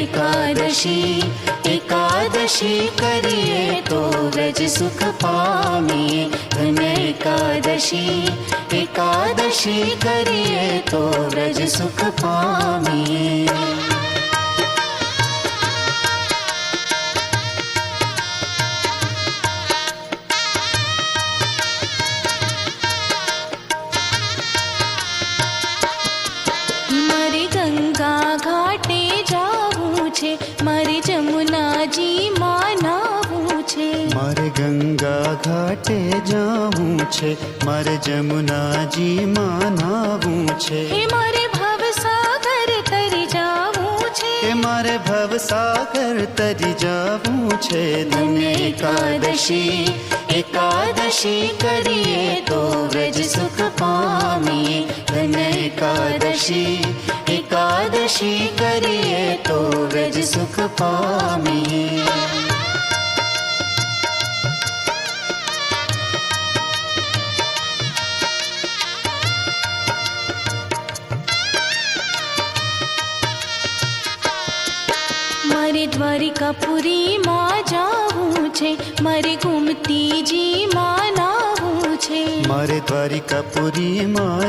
એકાદશી એકાદશી કરીએ તો વ્રજ સુખ પામીએ ધન એકાદશી એકાદશી કરીએ તો વ્રજ સુખ પામીએ છે મારે જમુનાજી માં નાવું છે. મારે ગંગા ઘાટે જાવું છે મારે જમુનાજીમાં નાવું છે. હે મારે ભવસાગર તરી જાવું છે. કે મારે ભવસાગર તરી જાવું છે. ધન્ય એકાદશી એકાદશી કરીએ તો વ્રજ સુખ પામીએ. ધન એકાદશી એકાદશી કરીએ તો વેજ સુખ પામીએ મારે દ્વારિકાપુરી માં જાવું છે મારે ગુમતીજી માં નાવું છે. મારે દ્વારિકાપુરીમાં